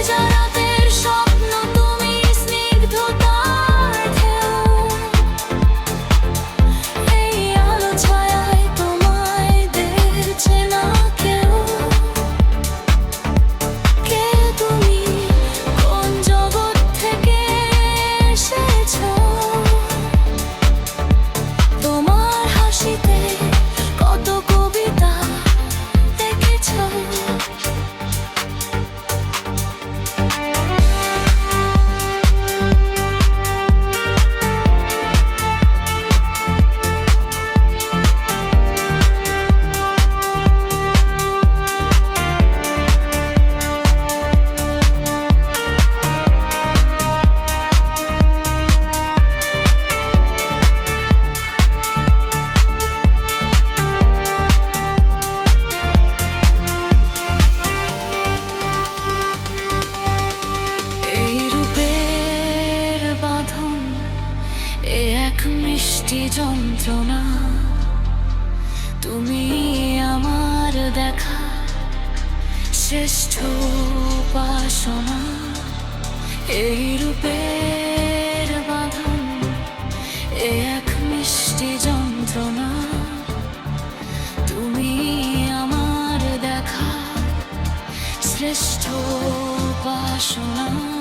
계절 মিষ্টি যন্ত্রণা। তুমি আমার দেখা শ্রেষ্ঠ উপাসনা। এই রূপে এক মিষ্টি যন্ত্রণা। তুমি আমার দেখা শ্রেষ্ঠ উপাসনা।